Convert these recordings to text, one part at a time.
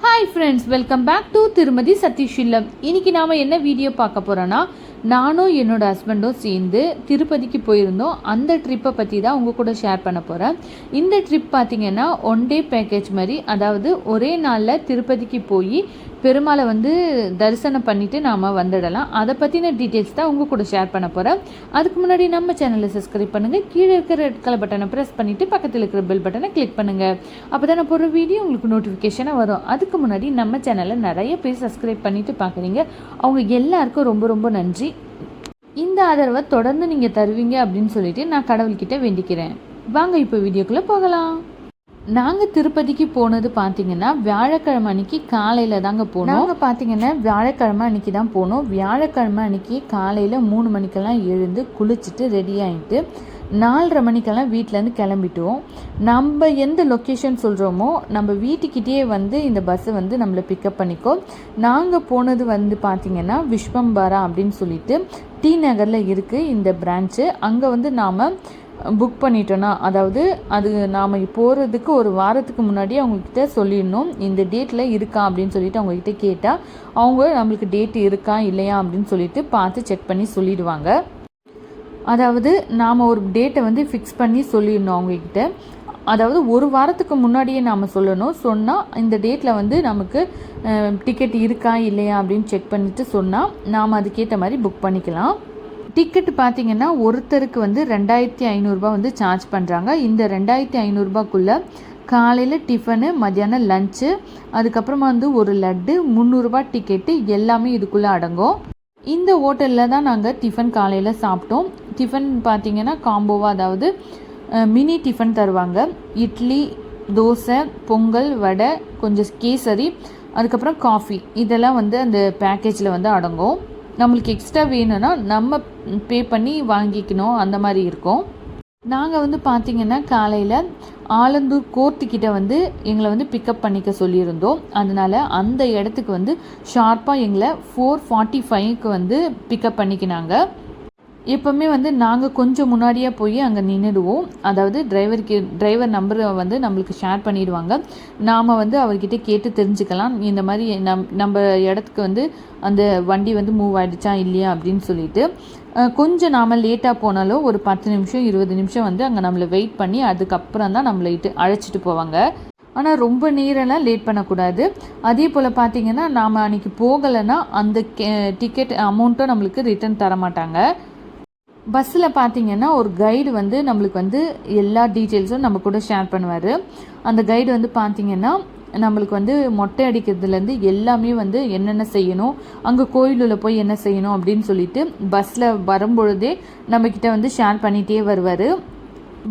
Hi friends welcome back to திருமதி சதீஷில்லம் இன்னைக்கு நாம் என்ன வீடியோ பார்க்க போகிறோன்னா நானும் என்னோட ஹஸ்பண்டும் சேர்ந்து திருப்பதிக்கு போயிருந்தோம். அந்த ட்ரிப்பை பற்றி தான் உங்கள் கூட ஷேர் பண்ண போகிறேன் இந்த ட்ரிப் பார்த்தீங்கன்னா ஒன் டே பேக்கேஜ் மாதிரி அதாவது ஒரே நாளில் திருப்பதிக்கு போய் பெருமாளை வந்து தரிசனம் பண்ணிவிட்டு நாம் வந்துடலாம். அதை பற்றின டீட்டெயில்ஸ் தான் உங்கள் கூட ஷேர் பண்ண போகிறேன் அதுக்கு முன்னாடி நம்ம சேனலை சப்ஸ்கிரைப் பண்ணுங்கள் கீழே இருக்கிற ரெட் கலர் பட்டனை ப்ரெஸ் பண்ணிவிட்டு பக்கத்தில் இருக்கிற பெல் பட்டனை கிளிக் பண்ணுங்கள் அப்போ தான் நான் போடுற வீடியோ உங்களுக்கு நோட்டிஃபிகேஷனாக வரும். அதுக்கு முன்னாடி நம்ம சேனலை நிறைய பேர் சப்ஸ்கிரைப் பண்ணிவிட்டு பார்க்குறீங்க அவங்க எல்லாருக்கும் ரொம்ப ரொம்ப நன்றி. இந்த ஆதரவை தொடர்ந்து நீங்கள் தருவீங்க அப்படின்னு சொல்லிட்டு நான் கடவுள்கிட்ட வேண்டிக்கிறேன். வாங்க இப்போ வீடியோக்குள்ளே போகலாம். நாங்கள் திருப்பதிக்கு போனது பார்த்தீங்கன்னா வியாழக்கிழமை அன்னைக்கு காலையில் தாங்க போனோம். நாங்கள் பார்த்தீங்கன்னா வியாழக்கிழமை அன்னைக்கு தான் போனோம். வியாழக்கிழமை அன்னைக்கு காலையில் மூணு மணிக்கெல்லாம் எழுந்து குளிச்சுட்டு ரெடி ஆகிட்டு நாலரை மணிக்கெல்லாம் வீட்டிலேருந்து கிளம்பிட்டோம். நம்ம எந்த லொக்கேஷன் சொல்கிறோமோ நம்ம வீட்டுக்கிட்டேயே வந்து இந்த பஸ்ஸை வந்து நம்மளை பிக்கப் பண்ணிக்கோ. நாங்கள் போனது வந்து பார்த்திங்கன்னா விஸ்வம்பாரா அப்படின்னு சொல்லிட்டு டி நகரில் இருக்குது இந்த பிரான்ச்சு அங்கே வந்து நாம் புக் பண்ணிட்டோன்னா அதாவது அது நாம் போகிறதுக்கு ஒரு வாரத்துக்கு முன்னாடி அவங்கக்கிட்ட சொல்லிடணும். இந்த டேட்டில் இருக்கா அப்படின்னு சொல்லிட்டு அவங்கக்கிட்ட கேட்டால் அவங்க நம்மளுக்கு டேட் இருக்கா இல்லையா அப்படின்னு சொல்லிட்டு பார்த்து செக் பண்ணி சொல்லிடுவாங்க. அதாவது நாம் ஒரு டேட்டை வந்து ஃபிக்ஸ் பண்ணி சொல்லிடணும் அவங்கக்கிட்ட அதாவது ஒரு வாரத்துக்கு முன்னாடியே நாம் சொல்லணும். சொன்னால் இந்த டேட்டில் வந்து நமக்கு டிக்கெட் இருக்கா இல்லையா அப்படின்னு செக் பண்ணிவிட்டு சொன்னால் நாம் அதுக்கேற்ற மாதிரி புக் பண்ணிக்கலாம். டிக்கெட் பார்த்தீங்கன்னா ஒருத்தருக்கு வந்து ரெண்டாயிரத்தி ஐநூறுரூபா வந்து சார்ஜ் பண்ணுறாங்க இந்த ரெண்டாயிரத்தி ஐநூறுரூபாக்குள்ளே காலையில் டிஃபனு மத்தியானம் லஞ்சு அதுக்கப்புறமா வந்து ஒரு லட்டு முந்நூறுரூபா டிக்கெட்டு எல்லாமே இதுக்குள்ளே அடங்கும். இந்த ஹோட்டலில் தான் நாங்கள் டிஃபன் காலையில் சாப்பிட்டோம். டிஃபன் பார்த்திங்கன்னா காம்போவாக அதாவது மினி டிஃபன் தருவாங்க. இட்லி தோசை பொங்கல் வடை கொஞ்சம் கேசரி அதுக்கப்புறம் காஃபி இதெல்லாம் வந்து அந்த பேக்கேஜில் வந்து அடங்கும். நம்மளுக்கு எக்ஸ்ட்ரா வேணும்னா நம்ம பே பண்ணி வாங்கிக்கணும். அந்த மாதிரி இருக்கும். நாங்கள் வந்து பார்த்திங்கன்னா காலையில் ஆலந்தூர் கோர்ட்டுக்கிட்ட வந்து எங்களை வந்து பிக்கப் பண்ணிக்க சொல்லியிருந்தோம். அதனால் அந்த இடத்துக்கு வந்து ஷார்ப்பாக எங்களை ஃபோர் ஃபார்ட்டி ஃபைவ்க்கு வந்து பிக்கப் பண்ணிக்கினாங்க. எப்போவுமே வந்து நாங்கள் கொஞ்சம் முன்னாடியே போய் அங்கே நின்றுடுவோம் அதாவது டிரைவருக்கு டிரைவர் நம்பரை வந்து நம்மளுக்கு ஷேர் பண்ணிடுவாங்க. நாம் வந்து அவர்கிட்ட கேட்டு தெரிஞ்சுக்கலாம். இந்த மாதிரி நம் நம்ம இடத்துக்கு வந்து அந்த வண்டி வந்து மூவ் ஆகிடுச்சா இல்லையா அப்படின்னு சொல்லிட்டு கொஞ்சம் நாம் லேட்டாக போனாலும் ஒரு பத்து நிமிஷம் இருபது நிமிஷம் வந்து அங்கே நம்மளை வெயிட் பண்ணி அதுக்கப்புறம் தான் நம்மளை இட்டு அழைச்சிட்டு போவாங்க. ஆனால் ரொம்ப நேரம்லாம் லேட் பண்ணக்கூடாது. அதே போல் பார்த்தீங்கன்னா நாம் அன்றைக்கி போகலைன்னா அந்த டிக்கெட் அமௌண்ட்டும் நம்மளுக்கு ரிட்டர்ன் தர மாட்டாங்க பஸ்ஸில் பார்த்தீங்கன்னா ஒரு கைடு வந்து நம்மளுக்கு வந்து எல்லா டீட்டெயில்ஸும் நம்ம கூட ஷேர் பண்ணுவார். அந்த கைடு வந்து பார்த்தீங்கன்னா நம்மளுக்கு வந்து மொட்டை அடிக்கிறதுலேருந்து எல்லாமே வந்து என்னென்ன செய்யணும் அங்கே கோயிலில் போய் என்ன செய்யணும் அப்படின்னு சொல்லிட்டு பஸ்ஸில் வரும்பொழுதே நம்மக்கிட்ட வந்து ஷேர் பண்ணிகிட்டே வருவார்.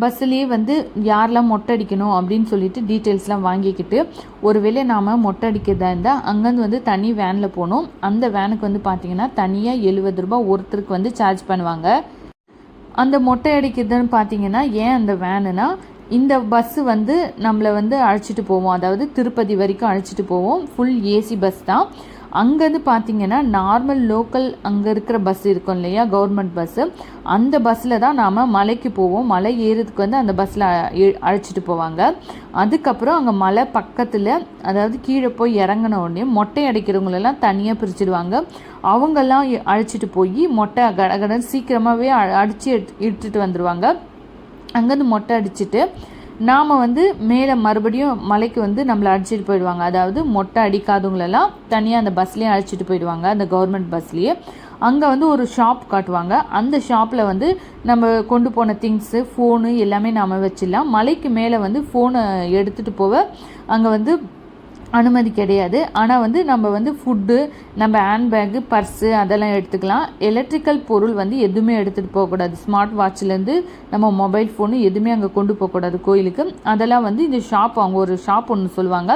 பஸ்ஸுலேயே வந்து யாரெல்லாம் மொட்டை அடிக்கணும் அப்படின்னு சொல்லிட்டு டீட்டெயில்ஸ்லாம் வாங்கிக்கிட்டு ஒருவேளை நாம் மொட்டை அடிக்கிறதா இருந்தால் அங்கேருந்து வந்து தனி வேனில் போகணும். அந்த வேனுக்கு வந்து பார்த்திங்கன்னா தனியாக எழுபது ரூபா ஒருத்தருக்கு வந்து சார்ஜ் பண்ணுவாங்க. அந்த மொட்டை அடிக்கிறதுன்னு பார்த்தீங்கன்னா ஏன் அந்த வேனுனா இந்த பஸ்ஸு வந்து நம்மளை வந்து அழைச்சிட்டு போவோம். அதாவது திருப்பதி வரைக்கும் அழைச்சிட்டு போவோம். ஃபுல் ஏசி பஸ் தான். அங்கேருந்து பார்த்தீங்கன்னா நார்மல் லோக்கல் அங்கே இருக்கிற பஸ் இருக்கும் இல்லையா கவர்மெண்ட் பஸ்ஸு அந்த பஸ்ஸில் தான் நாம் மலைக்கு போவோம். மலை ஏறுறதுக்கு வந்து அந்த பஸ்ஸில் அழைச்சிட்டு போவாங்க. அதுக்கப்புறம் அங்கே மலை பக்கத்தில் அதாவது கீழே போய் இறங்கின உடனே மொட்டை அடிக்கிறவங்களெல்லாம் தனியாக பிரிச்சுடுவாங்க. அவங்கெல்லாம் அழைச்சிட்டு போய் மொட்டை கடகடன் சீக்கிரமாகவே அடித்து இழுத்துட்டு வந்துடுவாங்க அங்கேருந்து மொட்டை அடிச்சுட்டு நாம் வந்து மேலே மறுபடியும் மலைக்கு வந்து நம்மளை அழைச்சிட்டு போயிடுவாங்க. அதாவது மொட்டை அடிக்காதவங்களெல்லாம் தனியாக அந்த பஸ்லேயே அழைச்சிட்டு போயிடுவாங்க. அந்த கவர்மெண்ட் பஸ்லேயே அங்கே வந்து ஒரு ஷாப் காட்டுவாங்க. அந்த ஷாப்பில் வந்து நம்ம கொண்டு போன திங்ஸு ஃபோனு எல்லாமே நாம் வச்சிடலாம். மலைக்கு மேலே வந்து ஃபோனை எடுத்துகிட்டு போக அங்கே வந்து அனுமதி கிடையாது. ஆனால் வந்து நம்ம வந்து ஃபுட்டு நம்ம ஹேண்ட்பேக்கு பர்ஸு அதெல்லாம் எடுத்துக்கலாம். எலக்ட்ரிக்கல் பொருள் வந்து எதுவுமே எடுத்துகிட்டு போகக்கூடாது. ஸ்மார்ட் வாட்ச்லேருந்து நம்ம மொபைல் ஃபோனு எதுவுமே அங்கே கொண்டு போகக்கூடாது கோயிலுக்கு. அதெல்லாம் வந்து இந்த ஷாப் அவங்க ஒரு ஷாப் ஒன்று சொல்லுவாங்க.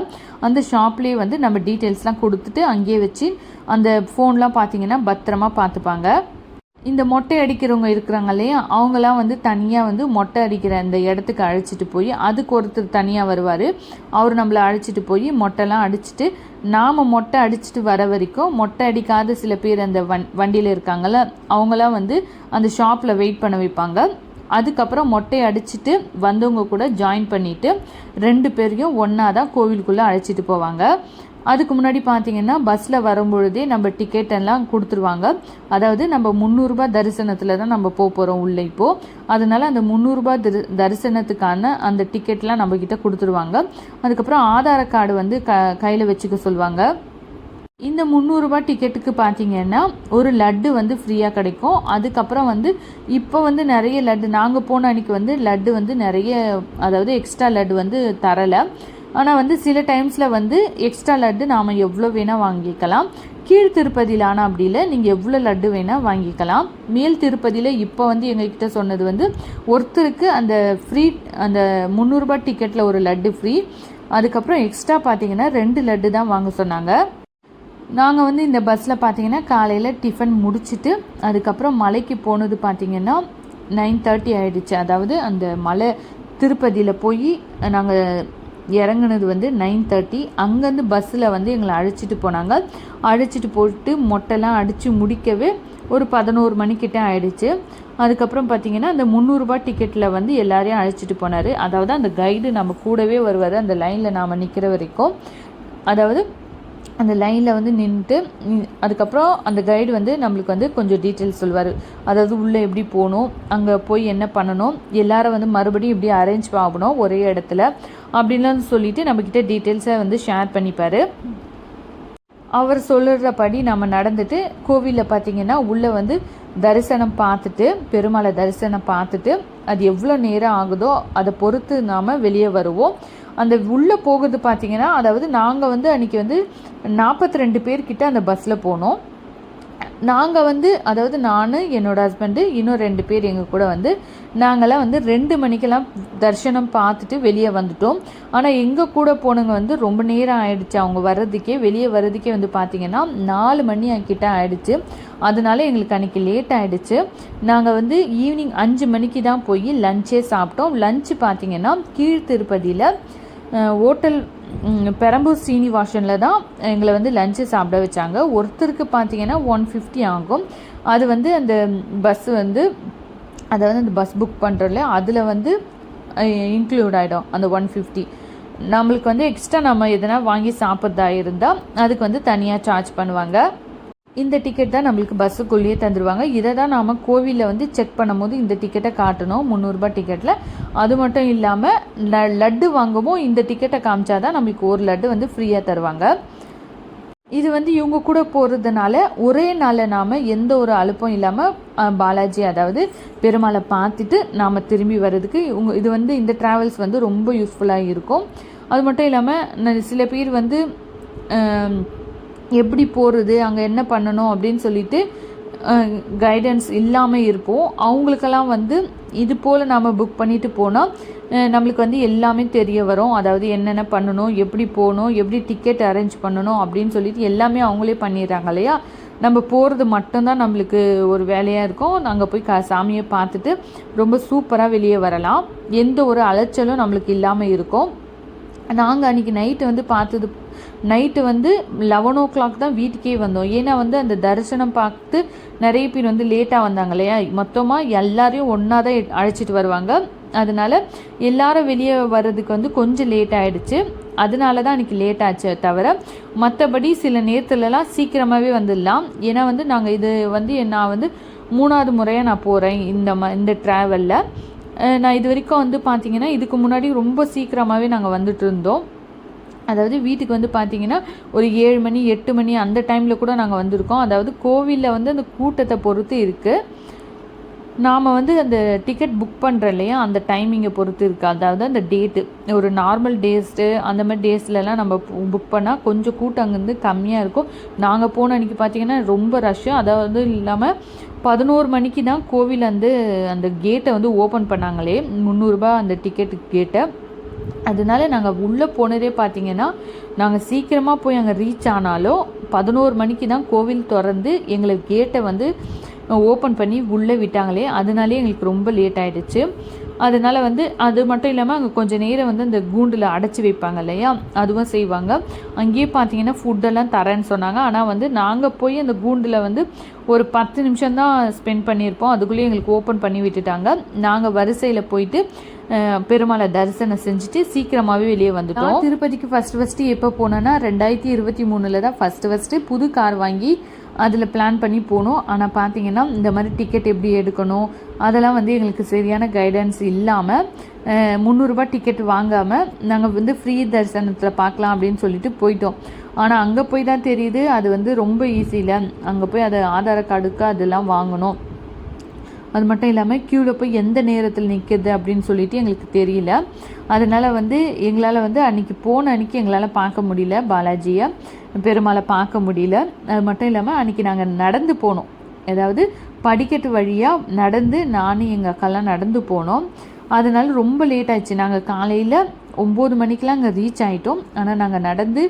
அந்த ஷாப்லேயே வந்து நம்ம டீட்டெயில்ஸ்லாம் கொடுத்துட்டு அங்கேயே வச்சு அந்த ஃபோன்லாம் பார்த்தீங்கன்னா பத்திரமா பார்த்துப்பாங்க. இந்த மொட்டை அடிக்கிறவங்க இருக்கிறாங்க இல்லையா அவங்களாம் வந்து தனியாக வந்து மொட்டை அடிக்கிற அந்த இடத்துக்கு அழைச்சிட்டு போய் அதுக்கு ஒருத்தர் தனியாக வருவார். அவர் நம்மளை அழைச்சிட்டு போய் மொட்டைலாம் அடிச்சுட்டு நாம் மொட்டை அடிச்சுட்டு வர வரைக்கும் மொட்டை அடிக்காத சில பேர் அந்த வண் வண்டியில் இருக்காங்கள்ல அவங்களாம் வந்து அந்த ஷாப்பில் வெயிட் பண்ண வைப்பாங்க. அதுக்கப்புறம் மொட்டை அடிச்சுட்டு வந்தவங்க கூட ஜாயின் பண்ணிவிட்டு ரெண்டு பேரையும் ஒன்றா தான் கோவிலுக்குள்ளே அழைச்சிட்டு போவாங்க. அதுக்கு முன்னாடி பார்த்தீங்கன்னா பஸ்ஸில் வரும்பொழுதே நம்ம டிக்கெட் எல்லாம் கொடுத்துருவாங்க. அதாவது நம்ம முந்நூறுரூபா தரிசனத்தில் தான் நம்ம போக போகிறோம் உள்ளே இப்போது அதனால் அந்த முந்நூறுரூபா தரி தரிசனத்துக்கான அந்த டிக்கெட்லாம் நம்மக்கிட்ட கொடுத்துருவாங்க. அதுக்கப்புறம் ஆதார கார்டு வந்து க கையில் வச்சுக்க சொல்லுவாங்க இந்த முந்நூறுரூபா டிக்கெட்டுக்கு பார்த்தீங்கன்னா ஒரு லட்டு வந்து ஃப்ரீயாக கிடைக்கும். அதுக்கப்புறம் வந்து இப்போ வந்து நிறைய லட்டு நாங்கள் போன அன்றைக்கி வந்து லட்டு வந்து நிறைய அதாவது எக்ஸ்ட்ரா லட்டு வந்து தரலை. ஆனால் வந்து சில டைம்ஸில் வந்து எக்ஸ்ட்ரா லட்டு நாம் எவ்வளோ வேணால் வாங்கிக்கலாம். கீழ் திருப்பதியில் ஆனால் அப்படி இல்லை. நீங்கள் எவ்வளோ லட்டு வேணால் வாங்கிக்கலாம். மேல் திருப்பதியில் இப்போ வந்து எங்ககிட்ட சொன்னது வந்து ஒருத்தருக்கு அந்த ஃப்ரீ அந்த முந்நூறுரூபா டிக்கெட்டில் ஒரு லட்டு ஃப்ரீ அதுக்கப்புறம் எக்ஸ்ட்ரா பார்த்தீங்கன்னா ரெண்டு லட்டு தான் வாங்க சொன்னாங்க. நாங்கள் வந்து இந்த பஸ்ஸில் பார்த்தீங்கன்னா காலையில் டிஃபன் முடிச்சுட்டு அதுக்கப்புறம் மலைக்கு போனது பார்த்தீங்கன்னா நைன் தேர்ட்டி ஆகிடுச்சு அதாவது அந்த மலை திருப்பதியில் போய் நாங்கள் இறங்குனது வந்து நைன் தேர்ட்டி. அங்கேருந்து பஸ்ஸில் வந்து எங்களை அழைச்சிட்டு போனாங்க. அழைச்சிட்டு போட்டு மொட்டைலாம் அடித்து முடிக்கவே ஒரு பதினோரு மணிக்கிட்ட ஆயிடுச்சு. அதுக்கப்புறம் பார்த்தீங்கன்னா அந்த முந்நூறுரூபா டிக்கெட்டில் வந்து எல்லாரையும் அழைச்சிட்டு போனார். அதாவது அந்த கைடு நம்ம கூடவே வருவார். அந்த லைனில் நாம் நிற்கிற வரைக்கும். அதாவது அந்த லைனில் வந்து நின்றுட்டு அதுக்கப்புறம் அந்த கைடு வந்து நம்மளுக்கு வந்து கொஞ்சம் டீட்டெயில்ஸ் சொல்லுவார் அதாவது உள்ளே எப்படி போகணும் அங்கே போய் என்ன பண்ணணும் எல்லாரும் வந்து மறுபடியும் எப்படி அரேஞ்ச் ஆகணும் ஒரே இடத்துல அப்படின்லாம் சொல்லிவிட்டு நம்மக்கிட்ட டீட்டெயில்ஸை வந்து ஷேர் பண்ணிப்பார். அவர் சொல்லுறபடி நம்ம நடந்துட்டு கோவிலில் பார்த்தீங்கன்னா உள்ளே வந்து தரிசனம் பார்த்துட்டு பெருமாளை தரிசனம் பார்த்துட்டு அது எவ்வளோ நேரம் ஆகுதோ அதை பொறுத்து நாம் வெளியே வருவோம். அந்த உள்ளே போகுது பார்த்தீங்கன்னா அதாவது நாங்கள் வந்து அன்றைக்கி வந்து நாற்பத்தி ரெண்டு பேர்கிட்ட அந்த பஸ்ஸில் போனோம். நாங்கள் வந்து அதாவது நான் என்னோடய ஹஸ்பண்டு இன்னும் ரெண்டு பேர் எங்கள் கூட வந்து நாங்களாம் வந்து ரெண்டு மணிக்கெல்லாம் தரிசனம் பார்த்துட்டு வெளியே வந்துட்டோம். ஆனால் எங்கள் கூட போனவங்க வந்து ரொம்ப நேரம் ஆயிடுச்சு. அவங்க வர்றதுக்கே வெளியே வர்றதுக்கே வந்து பார்த்திங்கன்னா நாலு மணி கிட்ட ஆயிடுச்சு. அதனால எங்களுக்கு அன்றைக்கி லேட் ஆகிடுச்சு நாங்கள் வந்து ஈவினிங் அஞ்சு மணிக்கு தான் போய் லஞ்சே சாப்பிட்டோம். லஞ்சு பார்த்திங்கன்னா கீழ் திருப்பதியில் ஹோட்டல் பெரம்பூர் சீனிவாசனில் தான் எங்களை வந்து லஞ்சு சாப்பிட வச்சாங்க. ஒருத்தருக்கு பார்த்தீங்கன்னா ஒன் ஃபிஃப்டி ஆகும். அது வந்து அந்த பஸ் வந்து அதை வந்து அந்த பஸ் புக் பண்ணுறோம்ல அதில் வந்து இன்க்ளூட் ஆகிடும் அந்த ஒன் ஃபிஃப்டி நம்மளுக்கு வந்து எக்ஸ்ட்ரா நம்ம எதனா வாங்கி சாப்பிட்றதா இருந்தால் அதுக்கு வந்து தனியாக சார்ஜ் பண்ணுவாங்க. இந்த டிக்கெட் தான் நம்மளுக்கு பஸ்ஸுக்குள்ளேயே தந்துடுவாங்க இதை தான் நாம் கோவிலில் வந்து செக் பண்ணும்போது இந்த டிக்கெட்டை காட்டணும். முந்நூறுரூபா டிக்கெட்டில் அது மட்டும் இல்லாமல் ல லட்டு வாங்கவும் இந்த டிக்கெட்டை காமிச்சா தான் நம்மளுக்கு ஒரு லட்டு வந்து ஃப்ரீயாக தருவாங்க. இது வந்து இவங்க கூட போகிறதுனால ஒரே நாளில் நாம் எந்த ஒரு அழுப்பம் இல்லாமல் பாலாஜி அதாவது பெருமாளை பார்த்துட்டு நாம் திரும்பி வர்றதுக்கு இவங்க இது வந்து இந்த ட்ராவல்ஸ் வந்து ரொம்ப யூஸ்ஃபுல்லாக இருக்கும். அது மட்டும் இல்லாமல் சில பேர் வந்து எப்படி போகிறது அங்கே என்ன பண்ணணும் அப்படின்னு சொல்லிட்டு கைடன்ஸ் இல்லாமல் இருப்போம். அவங்களுக்கெல்லாம் வந்து இது போல் நாம் புக் பண்ணிட்டு போனால் நம்மளுக்கு வந்து எல்லாமே தெரிய வரும். அதாவது என்னென்ன பண்ணணும் எப்படி போகணும் எப்படி டிக்கெட் அரேஞ்ச் பண்ணணும் அப்படின்னு சொல்லிட்டு எல்லாமே அவங்களே பண்ணிடுறாங்க இல்லையா? நம்ம போகிறது மட்டும்தான் நம்மளுக்கு ஒரு வேலையாக இருக்கும். நாங்கள் போய் க சாமியை பார்த்துட்டு ரொம்ப சூப்பராக வெளியே வரலாம். எந்த ஒரு அலைச்சலும் நம்மளுக்கு இல்லாமல் இருக்கும். நாங்கள் அன்றைக்கி நைட்டு வந்து பார்த்தது நைட்டு வந்து லெவன் ஓ கிளாக் தான் வீட்டுக்கே வந்தோம். ஏன்னா வந்து அந்த தரிசனம் பார்த்து நிறைய பேர் வந்து லேட்டாக வந்தாங்க இல்லையா? மொத்தமாக எல்லாரையும் ஒன்றா தான் அழைச்சிட்டு வருவாங்க. அதனால் எல்லாரும் வெளியே வர்றதுக்கு வந்து கொஞ்சம் லேட் ஆகிடுச்சு அதனால தான் எனக்கு லேட் ஆச்சு தவிர மற்றபடி சில நேரத்துலலாம் சீக்கிரமாகவே வந்துடலாம். ஏன்னா வந்து நாங்கள் இது வந்து நான் வந்து மூணாவது முறையாக நான் போகிறேன் இந்த ம இந்த ட்ராவலில் நான் இது வரைக்கும் வந்து பார்த்தீங்கன்னா இதுக்கு முன்னாடி ரொம்ப சீக்கிரமாகவே நாங்கள் வந்துட்டு இருந்தோம். அதாவது வீட்டுக்கு வந்து பார்த்தீங்கன்னா ஒரு ஏழு மணி எட்டு மணி அந்த டைமில் கூட நாங்கள் வந்திருக்கோம். அதாவது கோவிலில் வந்து அந்த கூட்டத்தை பொறுத்து இருக்குது நாம் வந்து அந்த டிக்கெட் புக் பண்ணுறோம் இல்லையா? அந்த டைமிங்கை பொறுத்து இருக்குது அதாவது அந்த டேட்டு ஒரு நார்மல் டேஸ்ட்டு அந்த மாதிரி டேஸ்லலாம் நம்ம புக் பண்ணால் கொஞ்சம் கூட்டம் அங்கேருந்து கம்மியாக இருக்கும். நாங்கள் போன அன்றைக்கி பார்த்திங்கன்னா ரொம்ப ரஷ்ஷு அதாவது இல்லாமல் பதினோரு மணிக்கு தான் கோவில் வந்து அந்த கேட்டை வந்து ஓப்பன் பண்ணாங்களே. முந்நூறுரூபா அந்த டிக்கெட்டு கேட்டை அதனால நாங்கள் உள்ளே போனதே பார்த்தீங்கன்னா நாங்கள் சீக்கிரமாக போய் அங்கே ரீச் ஆனாலும் பதினோரு மணிக்கு தான் கோவில் திறந்து எங்களுக்கு கேட்டை வந்து ஓப்பன் பண்ணி உள்ளே விட்டாங்களே அதனாலே எங்களுக்கு ரொம்ப லேட் ஆகிடுச்சு அதனால் வந்து அது மட்டும் இல்லாமல் அங்கே கொஞ்சம் நேரம் வந்து அந்த கூண்டில் அடைச்சி வைப்பாங்க இல்லையா? அதுவும் செய்வாங்க. அங்கேயே பார்த்தீங்கன்னா ஃபுட்டெல்லாம் தரேன்னு சொன்னாங்க. ஆனால் வந்து நாங்கள் போய் அந்த கூண்டில் வந்து ஒரு பத்து நிமிஷம் தான் ஸ்பெண்ட் பண்ணியிருப்போம். அதுக்குள்ளேயே எங்களுக்கு ஓப்பன் பண்ணி விட்டுட்டாங்க. நாங்கள் வரிசையில் போயிட்டு பெருமாளை தரிசனம் செஞ்சுட்டு சீக்கிரமாகவே வெளியே வந்துட்டோம். திருப்பதிக்கு ஃபஸ்ட்டு ஃபஸ்ட்டு எப்போ போனேன்னா ரெண்டாயிரத்தி இருபத்தி மூணில் தான் ஃபஸ்ட்டு ஃபஸ்ட்டு புது கார் வாங்கி அதில் பிளான் பண்ணி போனோம். ஆனால் பார்த்தீங்கன்னா இந்த மாதிரி டிக்கெட் எப்படி எடுக்கணும் அதெல்லாம் வந்து எங்களுக்கு சரியான கைடன்ஸ் இல்லாமல் முந்நூறுரூபா டிக்கெட் வாங்காமல் நாங்கள் வந்து ஃப்ரீ தரிசனத்தில் பார்க்கலாம் அப்படின்னு சொல்லிட்டு போயிட்டோம். ஆனால் அங்கே போய் தான் தெரியுது அது வந்து ரொம்ப ஈஸியில் அங்கே போய் அதை ஆதார் கார்டுக்கு அதெல்லாம் வாங்கணும். அது மட்டும் இல்லாமல் க்யூவில் போய் எந்த நேரத்தில் நிற்கிறது அப்படின்னு சொல்லிட்டு எங்களுக்கு தெரியல. அதனால் வந்து எங்களால் வந்து அன்றைக்கி போன அன்றைக்கி எங்களால் பார்க்க முடியல பாலாஜியை. பெருமாளை பார்க்க முடியல. அது மட்டும் இல்லாமல் அன்றைக்கி நாங்கள் நடந்து போனோம். அதாவது படிக்கட்டு வழியாக நடந்து நானும் எங்கள் அக்காலாம் நடந்து போனோம். அதனால் ரொம்ப லேட் ஆயிடுச்சு. நாங்கள் காலையில் ஒம்பது மணிக்கெலாம் அங்கே ரீச் ஆகிட்டோம் ஆனால் நாங்கள் நடந்து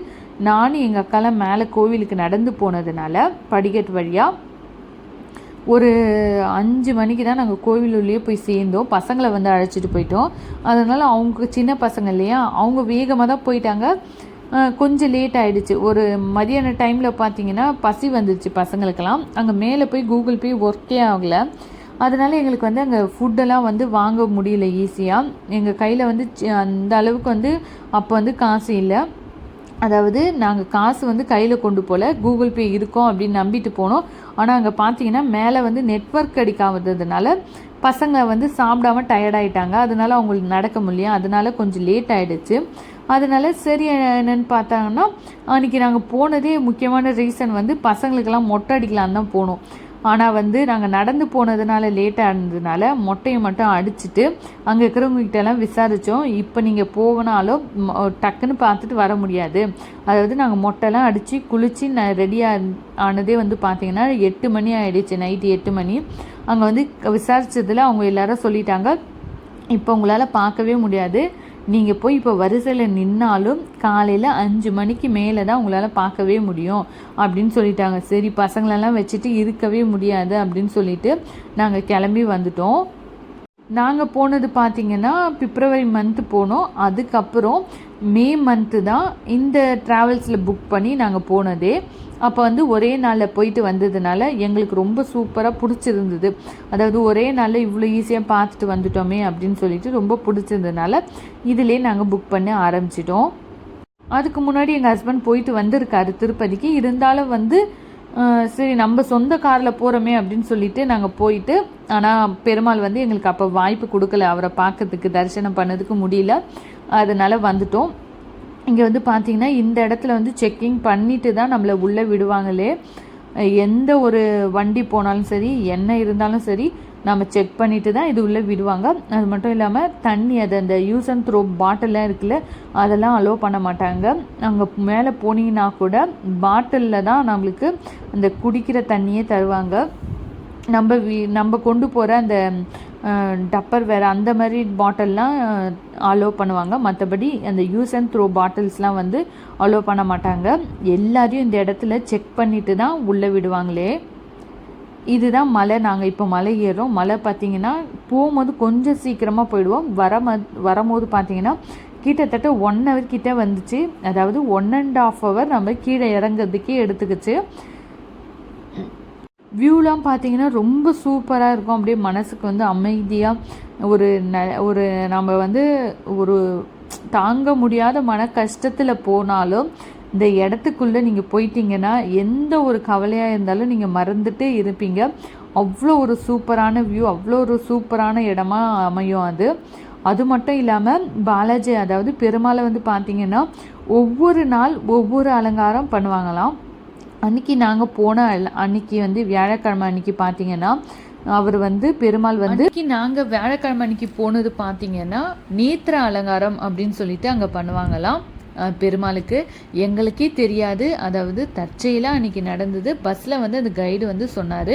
நானும் எங்கள் அக்காலாம் மேலே கோவிலுக்கு நடந்து போனதுனால படிக்கட்டு வழியாக ஒரு அஞ்சு மணிக்கு தான் நாங்கள் கோவிலுள்ளேயே போய் சேர்ந்தோம். பசங்களை வந்து அழைச்சிட்டு போயிட்டோம். அதனால் அவங்க சின்ன பசங்க இல்லையா? அவங்க வேகமாக தான் போயிட்டாங்க. கொஞ்சம் லேட் ஆகிடுச்சு ஒரு மதியான டைமில் பார்த்தீங்கன்னா பசி வந்துடுச்சு பசங்களுக்கெல்லாம். அங்கே மேலே போய் கூகுள் பே ஒர்க்கே ஆகலை. அதனால் எங்களுக்கு வந்து அங்கே ஃபுட்டெல்லாம் வந்து வாங்க முடியல ஈஸியாக எங்கள் கையில் வந்து அந்த அளவுக்கு வந்து அப்போ வந்து காசு இல்லை. அதாவது நாங்கள் காசு வந்து கையில் கொண்டு போகல கூகுள் பே இருக்கோம் அப்படின்னு நம்பிட்டு போனோம். ஆனால் அங்கே பார்த்தீங்கன்னா மேலே வந்து நெட்வொர்க் அடிக்காததுனால பசங்க வந்து சாப்பிடாம டயர்டாயிட்டாங்க ஆயிட்டாங்க. அதனால அவங்களுக்கு நடக்க முடியும் அதனால கொஞ்சம் லேட் ஆகிடுச்சு அதனால சரி என்னன்னு பார்த்தாங்கன்னா அன்றைக்கி நாங்கள் போனதே முக்கியமான ரீசன் வந்து பசங்களுக்கெல்லாம் மொட்டை அடிக்கலாம் தான் போனோம். ஆனால் வந்து நாங்கள் நடந்து போனதுனால லேட்டாக இருந்ததுனால மொட்டையை மட்டும் அடிச்சுட்டு அங்கே இருக்கிறவங்ககிட்டலாம் விசாரித்தோம் இப்போ நீங்கள் போகனாலும் டக்குன்னு பார்த்துட்டு வர முடியாது. அதாவது நாங்கள் மொட்டைலாம் அடித்து குளித்து ந ரெடியாக ஆனதே வந்து பார்த்திங்கன்னா எட்டு மணி ஆகிடுச்சு நைட்டு எட்டு மணி. அங்கே வந்து விசாரித்ததில் அவங்க எல்லாரும் சொல்லிட்டாங்க. இப்போ உங்களால் பார்க்கவே முடியாது. நீங்கள் போய் இப்போ வரிசையில் நின்னாலும் காலையில் அஞ்சு மணிக்கு மேலே தான் உங்களால் பார்க்கவே முடியும் அப்படின்னு சொல்லிட்டாங்க. சரி பசங்களெல்லாம் வச்சுட்டு இருக்கவே முடியாது அப்படின்னு சொல்லிட்டு நாங்கள் கிளம்பி வந்துட்டோம். நாங்கள் போனது பார்த்திங்கன்னா பிப்ரவரி மந்த்து போனோம். அதுக்கப்புறம் மே மந்த்து தான் இந்த ட்ராவல்ஸில் புக் பண்ணி நாங்கள் போனதே. அப்போ வந்து ஒரே நாளில் போயிட்டு வந்ததுனால எங்களுக்கு ரொம்ப சூப்பராக பிடிச்சிருந்தது. அதாவது ஒரே நாளில் இவ்வளோ ஈஸியாக பார்த்துட்டு வந்துட்டோமே அப்படின்னு சொல்லிட்டு ரொம்ப பிடிச்சிருந்ததுனால இதிலே நாங்கள் புக் பண்ண ஆரம்பிச்சிட்டோம். அதுக்கு முன்னாடி எங்கள் ஹஸ்பண்ட் போயிட்டு வந்திருக்காரு திருப்பதிக்கு. இருந்தாலும் வந்து சரி நம்ம சொந்த காரில் போகிறோமே அப்படின்னு சொல்லிட்டு நாங்கள் போயிட்டு ஆனால் பெருமாள் வந்து எங்களுக்கு அப்போ வாய்ப்பு கொடுக்கல. அவரை பார்க்கறதுக்கு தரிசனம் பண்ணதுக்கு முடியல. அதனால் வந்துட்டோம். இங்கே வந்து பார்த்தீங்கன்னா இந்த இடத்துல வந்து செக்கிங் பண்ணிட்டு தான் நம்மளை உள்ளே விடுவாங்களே. எந்த ஒரு வண்டி போனாலும் சரி என்ன இருந்தாலும் சரி நம்ம செக் பண்ணிட்டு தான் இது உள்ளே விடுவாங்க. அது மட்டும் இல்லாமல் தண்ணி அது அந்த யூஸ் அண்ட் த்ரோ பாட்டிலாம் இருக்குல்ல அதெல்லாம் அலோவ் பண்ண மாட்டாங்க. அங்கே மேலே போனீங்கன்னா கூட பாட்டிலில் தான் நம்மளுக்கு அந்த குடிக்கிற தண்ணியே தருவாங்க. நம்ம வீ நம்ம கொண்டு போகிற அந்த டப்பர் வேறு அந்த மாதிரி பாட்டில்லாம் அலோவ் பண்ணுவாங்க. மற்றபடி அந்த யூஸ் அண்ட் த்ரோ பாட்டில்ஸ்லாம் வந்து அலோவ் பண்ண மாட்டாங்க. எல்லாரையும் இந்த இடத்துல செக் பண்ணிட்டு தான் உள்ளே விடுவாங்களே. இதுதான் மலை. நாங்கள் இப்போ மலை ஏறுறோம். மலை பார்த்தீங்கன்னா போகும்போது கொஞ்சம் சீக்கிரமாக போயிடுவோம். வர வரும்போது பார்த்தீங்கன்னா கிட்டத்தட்ட ஒன் ஹவர் கிட்டே வந்துச்சு. அதாவது ஒன் அண்ட் ஆஃப் ஹவர் நம்ம கீழே இறங்குறதுக்கே எடுத்துக்கிச்சு. வியூலாம் பார்த்தீங்கன்னா ரொம்ப சூப்பராக இருக்கும். அப்படியே மனசுக்கு வந்து அமைதியாக ஒரு ந ஒரு நம்ம வந்து ஒரு தாங்க முடியாத மன கஷ்டத்தில் போனாலும் இந்த இடத்துக்குள்ளே நீங்கள் போயிட்டீங்கன்னா எந்த ஒரு கவலையாக இருந்தாலும் நீங்கள் மறந்துட்டே இருப்பீங்க. அவ்வளோ ஒரு சூப்பரான வியூ அவ்வளோ ஒரு சூப்பரான இடமா அமையும் அது. அது மட்டும் இல்லாமல் பாலாஜி அதாவது பெருமாளை வந்து பார்த்தீங்கன்னா ஒவ்வொரு நாள் ஒவ்வொரு அலங்காரம் பண்ணுவாங்களாம். அன்னைக்கு நாங்கள் போன அன்னைக்கு வந்து வியாழக்கிழமை அன்னைக்கு பார்த்தீங்கன்னா அவர் வந்து பெருமாள் வந்து அன்னைக்கு நாங்கள் வியாழக்கிழமை அன்னைக்கு போனது பார்த்தீங்கன்னா நேத்திர அலங்காரம் அப்படின்னு சொல்லிட்டு அங்கே பண்ணுவாங்களாம். பெருமாளுக்கு. எங்களுக்கே தெரியாது. அதாவது தற்செயலாக அன்றைக்கி நடந்தது. பஸ்ஸில் வந்து அந்த கைடு வந்து சொன்னார்.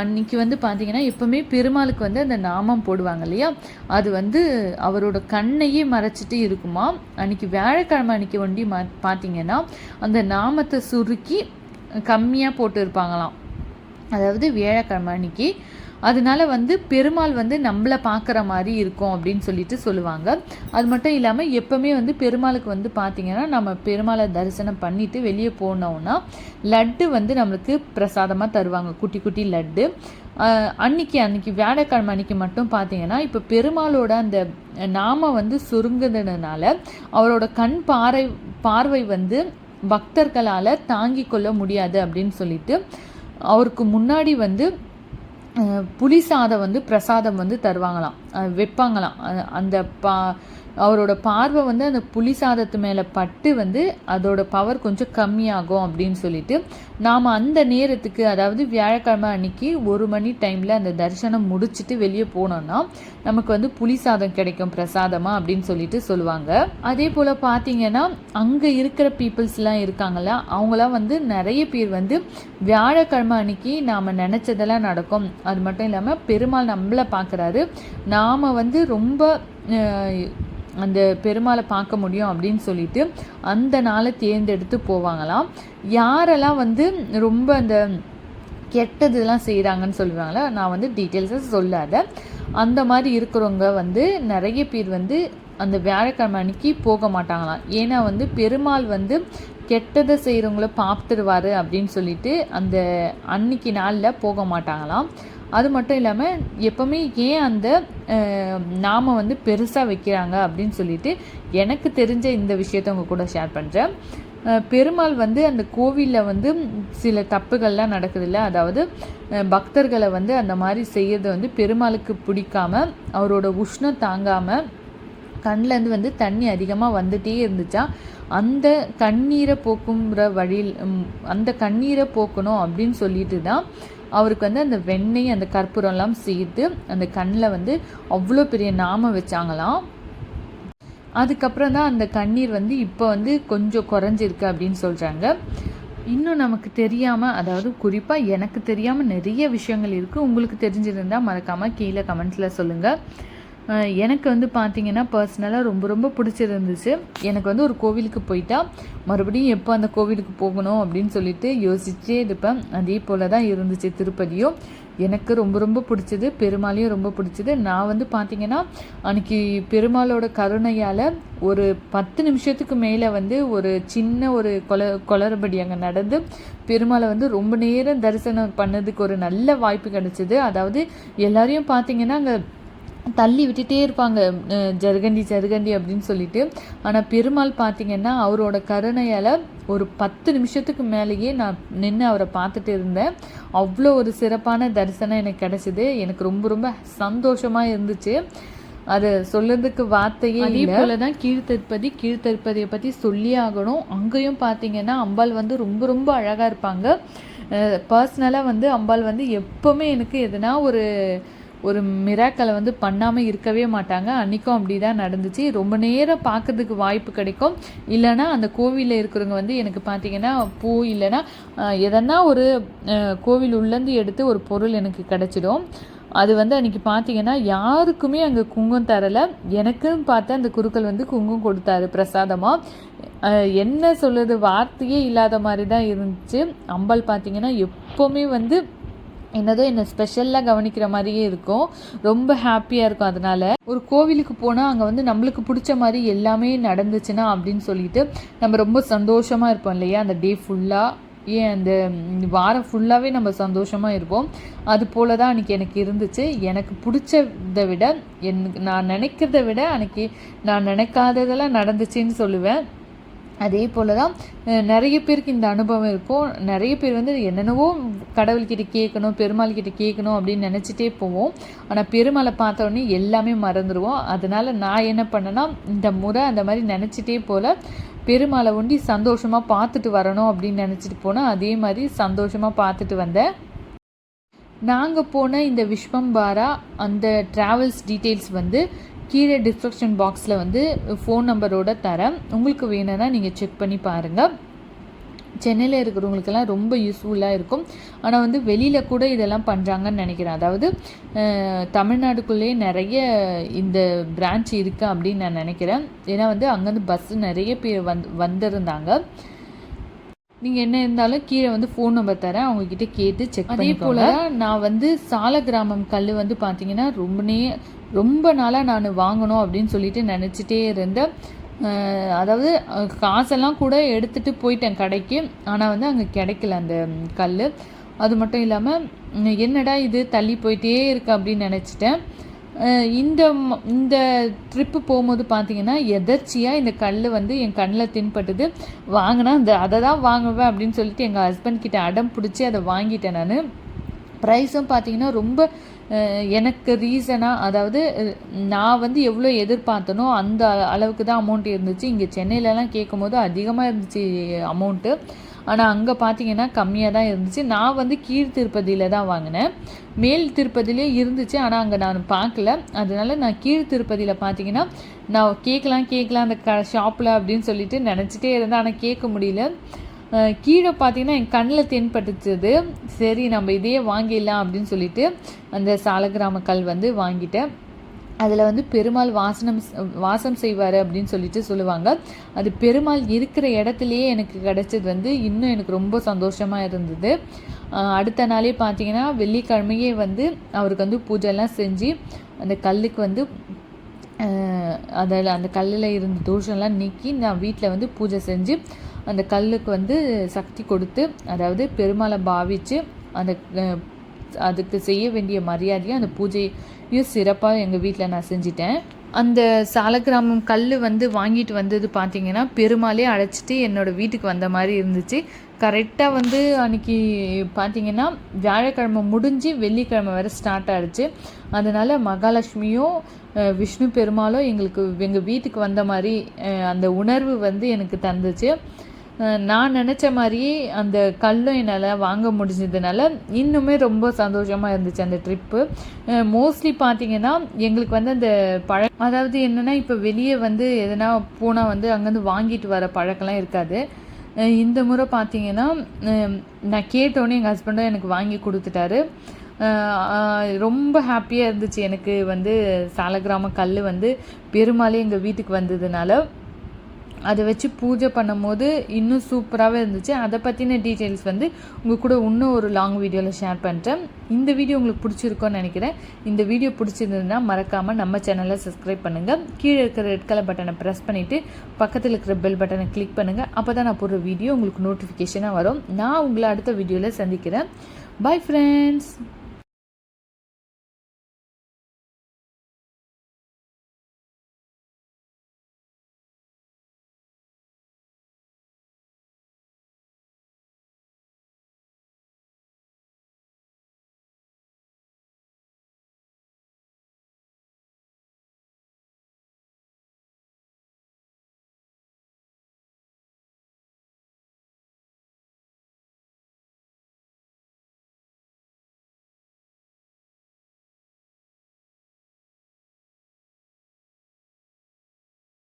அன்னைக்கு வந்து பார்த்தீங்கன்னா எப்போவுமே பெருமாளுக்கு வந்து அந்த நாமம் போடுவாங்க இல்லையா? அது வந்து அவரோட கண்ணையே மறைச்சிட்டு இருக்குமா? அன்னைக்கு வியாழக்கிழமை அன்னைக்கு ஒண்டி மா பார்த்தீங்கன்னா அந்த நாமத்தை சுருக்கி கம்மியாக போட்டு இருப்பாங்களாம். அதாவது வியாழக்கிழமை அன்னைக்கு அதனால வந்து பெருமாள் வந்து நம்மளை பார்க்குற மாதிரி இருக்கும் அப்படின்னு சொல்லிட்டு சொல்லுவாங்க. அது மட்டும் இல்லாமல் எப்போவுமே வந்து பெருமாளுக்கு வந்து பார்த்திங்கன்னா நம்ம பெருமாளை தரிசனம் பண்ணிவிட்டு வெளியே போனோம்னா லட்டு வந்து நம்மளுக்கு பிரசாதமாக தருவாங்க. குட்டி குட்டி லட்டு. அன்னைக்கு அன்னைக்கு வியாழக்கிழமை அன்னைக்கு மட்டும் பார்த்தீங்கன்னா இப்போ பெருமாளோட அந்த நாம வந்து சுருங்குனதுனால அவரோட கண் பாறை பார்வை வந்து பக்தர்களால் தாங்கி கொள்ள முடியாது அப்படின்னு சொல்லிட்டு அவருக்கு முன்னாடி வந்து புளி சாதம் வந்து பிரசாதம் வந்து தருவாங்களாம். வைப்பாங்களாம். அந்த பா அவரோட பார்வை வந்து அந்த புளி சாதத்து மேலே பட்டு வந்து அதோட பவர் கொஞ்சம் கம்மியாகும் அப்படின்னு சொல்லிட்டு நாம் அந்த நேரத்துக்கு அதாவது வியாழக்கிழமை அன்னைக்கு ஒரு மணி டைமில் அந்த தரிசனம் முடிச்சுட்டு வெளியே போனோம்னா நமக்கு வந்து புளி சாதம் கிடைக்கும் பிரசாதமாக அப்படின்னு சொல்லிட்டு சொல்லுவாங்க. அதே போல் பார்த்தீங்கன்னா அங்கே இருக்கிற பீப்புள்ஸ்லாம் இருக்காங்கல்ல அவங்களாம் வந்து நிறைய பேர் வந்து வியாழக்கிழமை அன்னைக்கு நாம் நினச்சதெல்லாம் நடக்கும். அது மட்டும் இல்லாமல் பெருமாள் நம்மளை பார்க்குறாரு நாம் வந்து ரொம்ப அந்த பெருமாளை பார்க்க முடியும் அப்படின்னு சொல்லிட்டு அந்த நாளை தேர்ந்தெடுத்து போவாங்களாம். யாரெல்லாம் வந்து ரொம்ப அந்த கெட்டதுலாம் செய்கிறாங்கன்னு சொல்லுவாங்களே நான் வந்து டீட்டெயில்ஸை சொல்லாத அந்த மாதிரி இருக்கிறவங்க வந்து நிறைய பேர் வந்து அந்த வியாழக்கிழமை அன்னைக்கு போக மாட்டாங்களாம். ஏன்னா வந்து பெருமாள் வந்து கெட்டதை செய்கிறவங்கள பார்த்துருவாரு அப்படின்னு சொல்லிட்டு அந்த அன்னைக்கு நாளில் போக மாட்டாங்களாம். அது மட்டும் இல்லாமல் எப்போவுமே ஏன் அந்த நாம வந்து பெருசாக வைக்கிறாங்க அப்படின்னு சொல்லிட்டு எனக்கு தெரிஞ்ச இந்த விஷயத்த உங்கள் கூட ஷேர் பண்ணுறேன் பெருமாள் வந்து அந்த கோவிலில் வந்து சில தப்புகள்லாம் நடக்குதுல்ல? அதாவது பக்தர்களை வந்து அந்த மாதிரி செய்யறது வந்து பெருமாளுக்கு பிடிக்காம அவரோட உஷ்ணம் தாங்காமல் கண்ணிலேருந்து வந்து தண்ணி அதிகமாக வந்துட்டே இருந்துச்சா? அந்த கண்ணீரை போக்குங்கிற வழியில் அந்த கண்ணீரை போக்கணும் அப்படின்னு சொல்லிட்டு தான் அவருக்கு வந்து அந்த வெண்ணெய் அந்த கற்பூரம்லாம் சேர்த்து அந்த கண்ணில் வந்து அவ்வளோ பெரிய நாமம் வச்சாங்களாம். அதுக்கப்புறம் தான் அந்த கண்ணீர் வந்து இப்போ வந்து கொஞ்சம் குறைஞ்சிருக்கு அப்படின்னு சொல்கிறாங்க இன்னும் நமக்கு தெரியாமல் அதாவது குறிப்பாக எனக்கு தெரியாமல் நிறைய விஷயங்கள் இருக்குது உங்களுக்கு தெரிஞ்சிருந்தால் மறக்காமல் கீழே கமெண்ட்ஸில் சொல்லுங்கள் எனக்கு வந்து பார்த்தீங்கன்னா பர்சனலாக ரொம்ப ரொம்ப பிடிச்சிருந்துச்சு. எனக்கு வந்து ஒரு கோவிலுக்கு போயிட்டா மறுபடியும் எப்போ அந்த கோவிலுக்கு போகணும் அப்படின்னு சொல்லிட்டு யோசிச்சே இருப்பேன். அதே போல் தான் இருந்துச்சு திருப்பதியும். எனக்கு ரொம்ப ரொம்ப பிடிச்சது பெருமாளையும் ரொம்ப பிடிச்சது. நான் வந்து பார்த்தீங்கன்னா அன்னைக்கு பெருமாளோட கருணையால் ஒரு பத்து நிமிஷத்துக்கு மேலே வந்து ஒரு சின்ன ஒரு கொல கொளறுபடி அங்கே நடந்து பெருமாளை வந்து ரொம்ப நேரம் தரிசனம் பண்ணதுக்கு ஒரு நல்ல வாய்ப்பு கிடைச்சிது. அதாவது எல்லாரையும் பார்த்தீங்கன்னா அங்கே தள்ளி விட்டுட்டே இருப்பாங்க ஜருகண்டி ஜருகண்டி அப்படின்னு சொல்லிட்டு. ஆனால் பெருமாள் பார்த்தீங்கன்னா அவரோட கருணையால் ஒரு பத்து நிமிஷத்துக்கு மேலேயே நான் நின்று அவரை பார்த்துட்டு இருந்தேன். அவ்வளோ ஒரு சிறப்பான தரிசனம் எனக்கு கிடைச்சிது. எனக்கு ரொம்ப ரொம்ப சந்தோஷமாக இருந்துச்சு. அது சொல்றதுக்கு வார்த்தையே அதே போல தான் கீழ்த்திருப்பதி கீழ்த்திருப்பதியை பற்றி சொல்லி ஆகணும். அங்கேயும் பார்த்தீங்கன்னா அம்பாள் வந்து ரொம்ப ரொம்ப அழகாக இருப்பாங்க. பர்சனலாக வந்து அம்பாள் வந்து எப்போவுமே எனக்கு எதுனா ஒரு ஒரு மிராக்களை வந்து பண்ணாமல் இருக்கவே மாட்டாங்க. அன்றைக்கும் அப்படி தான் நடந்துச்சு. ரொம்ப நேரம் பார்க்கறதுக்கு வாய்ப்பு கிடைக்கும். இல்லைன்னா அந்த கோவிலில் இருக்கிறவங்க வந்து எனக்கு பார்த்தீங்கன்னா பூ இல்லைன்னா எதனா ஒரு கோவில் உள்ளேருந்து எடுத்து ஒரு பொருள் எனக்கு கிடச்சிடும். அது வந்து அன்றைக்கி பார்த்தீங்கன்னா யாருக்குமே அங்கே குங்குமம் தரலை. எனக்குன்னு பார்த்தா அந்த குருக்கள் வந்து குங்குமம் கொடுத்தாரு பிரசாதமாக என்ன சொல்லுது வார்த்தையே இல்லாத மாதிரி தான் இருந்துச்சு. அம்பாள் பார்த்தீங்கன்னா எப்போவுமே வந்து என்னதோ என்ன ஸ்பெஷலாக கவனிக்கிற மாதிரியே இருக்கும். ரொம்ப ஹாப்பியாக இருக்கும் அதனால. ஒரு கோவிலுக்கு போனால் அங்கே வந்து நம்மளுக்கு பிடிச்ச மாதிரி எல்லாமே நடந்துச்சுன்னா அப்படின்னு சொல்லிட்டு நம்ம ரொம்ப சந்தோஷமாக இருப்போம் இல்லையா? அந்த டே ஃபுல்லாக ஏன் அந்த வாரம் ஃபுல்லாகவே நம்ம சந்தோஷமாக இருப்போம். அது போல தான் அன்றைக்கி எனக்கு இருந்துச்சு. எனக்கு பிடிச்சதை விட என் நான் நினைக்கிறத விட அன்றைக்கி நான் நினைக்காததெல்லாம் நடந்துச்சுன்னு சொல்லுவேன். அதே போல தான் நிறைய பேருக்கு இந்த அனுபவம் இருக்கும். நிறைய பேர் வந்து என்னென்னவோ கடவுள்கிட்ட கேட்கணும் பெருமாள் கிட்ட கேட்கணும் அப்படின்னு நினச்சிட்டே போவோம். ஆனால் பெருமாளை பார்த்த உடனே எல்லாமே மறந்துடுவோம் அதனால் நான் என்ன பண்ணேன்னா இந்த முறை அந்த மாதிரி நினச்சிட்டே போல பெருமாளை ஒண்டி சந்தோஷமாக பார்த்துட்டு வரணும் அப்படின்னு நினச்சிட்டு போனேன். அதே மாதிரி சந்தோஷமாக பார்த்துட்டு வந்தேன். நாங்கள் போன இந்த விஸ்வம்பாரா அந்த ட்ராவல்ஸ் டீட்டெயில்ஸ் வந்து கீழே டிஸ்கிரிப்ஷன் பாக்ஸில் வந்து ஃபோன் நம்பரோட தரேன். உங்களுக்கு வேணும்னா நீங்கள் செக் பண்ணி பாருங்கள் சென்னையில் இருக்கிறவங்களுக்கெல்லாம் ரொம்ப யூஸ்ஃபுல்லாக இருக்கும். ஆனால் வந்து வெளியில் கூட இதெல்லாம் பண்ணுறாங்கன்னு நினைக்கிறேன். அதாவது தமிழ்நாடுக்குள்ளேயே நிறைய இந்த பிரான்ச் இருக்குது அப்படின்னு நான் நினைக்கிறேன். ஏன்னா வந்து அங்கேருந்து பஸ்ஸு நிறைய பேர் வந்து வந்திருந்தாங்க. நீங்கள் என்ன இருந்தாலும் கீழே வந்து ஃபோன் நம்பர் தரேன். அவங்கக்கிட்ட கேட்டு செக் அதே போல் நான் வந்து சால கிராமம் கல் வந்து பார்த்தீங்கன்னா ரொம்ப ரொம்ப நாளாக நான் வாங்கணும் அப்படின்னு சொல்லிட்டு நினச்சிட்டே இருந்தேன். அதாவது காசெல்லாம் கூட எடுத்துகிட்டு போயிட்டேன் கடைக்கு. ஆனால் வந்து அங்கே கிடைக்கல அந்த கல் அது மட்டும் இல்லாமல் என்னடா இது தள்ளி போயிட்டே இருக்கு அப்படின்னு நினச்சிட்டேன். இந்த ம- இந்த ட்ரிப்பு போகும்போது பார்த்தீங்கன்னா எதர்ச்சியாக இந்த கல் வந்து என் கண்ணில் தென்பட்டது. வாங்கினா இந்த அதை தான் வாங்குவேன் அப்படின்னு சொல்லிட்டு எங்கள் ஹஸ்பண்ட் கிட்ட அடம் பிடிச்சி அதை வாங்கிட்டேன் நான். ப்ரைஸும் பார்த்தீங்கன்னா ரொம்ப எனக்கு ரீசனாக அதாவது நான் வந்து எவ்வளோ எதிர்பார்த்தனோ அந்த அளவுக்கு தான் அமௌண்ட் இருந்துச்சு. இங்கே சென்னையிலலாம் கேட்கும்போது அதிகமாக இருந்துச்சு அமௌண்ட்டு ஆனால் அங்கே பார்த்தீங்கன்னா கம்மியாக தான் இருந்துச்சு. நான் வந்து கீழ் திருப்பதியில் தான் வாங்கினேன். மேல் திருப்பதியிலே இருந்துச்சு ஆனால் அங்கே நான் பார்க்கல. அதனால நான் கீழ் திருப்பதியில் பார்த்தீங்கன்னா நான் கேட்கலாம் கேட்கலாம் அந்த க ஷாப்பில் அப்படின்னு சொல்லிட்டு நினச்சிட்டே இருந்தேன். ஆனால் கேட்க முடியல. கீழே பார்த்தீங்கன்னா என் கண்ணில் தென்பட்டுச்சது. சரி நம்ம இதையே வாங்கிடலாம் அப்படின்னு சொல்லிட்டு அந்த சாலகிராம கல் வந்து வாங்கிட்டேன். அதில் வந்து பெருமாள் வாசனம் வாசம் செய்வார் அப்படின்னு சொல்லிட்டு சொல்லுவாங்க. அது பெருமாள் இருக்கிற இடத்துலையே எனக்கு கிடைச்சது வந்து இன்னும் எனக்கு ரொம்ப சந்தோஷமாக இருந்தது. அடுத்த நாளே பார்த்தீங்கன்னா வெள்ளிக்கிழமையே வந்து அவருக்கு வந்து பூஜைலாம் செஞ்சு அந்த கல்லுக்கு வந்து அதில் அந்த கல்லில் இருந்த தோஷம்லாம் நீக்கி நான் வீட்டில் வந்து பூஜை செஞ்சு அந்த கல்லுக்கு வந்து சக்தி கொடுத்து அதாவது பெருமாளை பாவிச்சு அந்த அதுக்கு செய்ய வேண்டிய மரியாதையும் அந்த பூஜையும் சிறப்பாக எங்கள் வீட்டில் நான் செஞ்சிட்டேன். அந்த சாலக்கிராமம் கல் வந்து வாங்கிட்டு வந்தது பார்த்தீங்கன்னா பெருமாளே அழைச்சிட்டு என்னோடய வீட்டுக்கு வந்த மாதிரி இருந்துச்சு. கரெக்டாக வந்து அன்னைக்கு பார்த்தீங்கன்னா வியாழக்கிழமை முடிஞ்சு வெள்ளிக்கிழமை வரை ஸ்டார்ட் ஆகிடுச்சு அதனால் மகாலட்சுமியும் விஷ்ணு பெருமாளும் எங்களுக்கு எங்கள் வீட்டுக்கு வந்த மாதிரி அந்த உணர்வு வந்து எனக்கு தந்துச்சு. நான் நினச்ச மாதிரியே அந்த கல்லும் என்னால் வாங்க முடிஞ்சதுனால இன்னுமே ரொம்ப சந்தோஷமாக இருந்துச்சு அந்த ட்ரிப்பு. மோஸ்ட்லி பார்த்தீங்கன்னா எங்களுக்கு வந்து அந்த பழ அதாவது என்னென்னா இப்போ வெளியே வந்து எதனா போனால் வந்து அங்கேருந்து வாங்கிட்டு வர பழக்கம்லாம் இருக்காது. இந்த முறை பார்த்தீங்கன்னா நான் கேட்டோன்னே எங்கள் ஹஸ்பண்டும் எனக்கு வாங்கி கொடுத்துட்டாரு. ரொம்ப ஹாப்பியாக இருந்துச்சு எனக்கு வந்து சாலகிராம கல் வந்து பெருமாளே எங்கள் வீட்டுக்கு வந்ததுனால. அதை வச்சு பூஜை பண்ணும்போது இன்னும் சூப்பராகவே இருந்துச்சு. அதை பற்றின டீட்டெயில்ஸ் வந்து உங்கள் கூட இன்னும் ஒரு லாங் வீடியோவில் ஷேர் பண்ணுறேன் இந்த வீடியோ உங்களுக்கு பிடிச்சிருக்கோன்னு நினைக்கிறேன். இந்த வீடியோ பிடிச்சிருந்ததுன்னா மறக்காமல் நம்ம சேனலை சப்ஸ்கிரைப் பண்ணுங்கள் கீழே இருக்கிற ரெட் கலர் பட்டனை ப்ரெஸ் பண்ணிவிட்டு பக்கத்தில் இருக்கிற பெல் பட்டனை கிளிக் பண்ணுங்கள் அப்போ தான் நான் போடுற வீடியோ உங்களுக்கு நோட்டிஃபிகேஷனாக வரும். நான் உங்களை அடுத்த வீடியோவில் சந்திக்கிறேன். Bye friends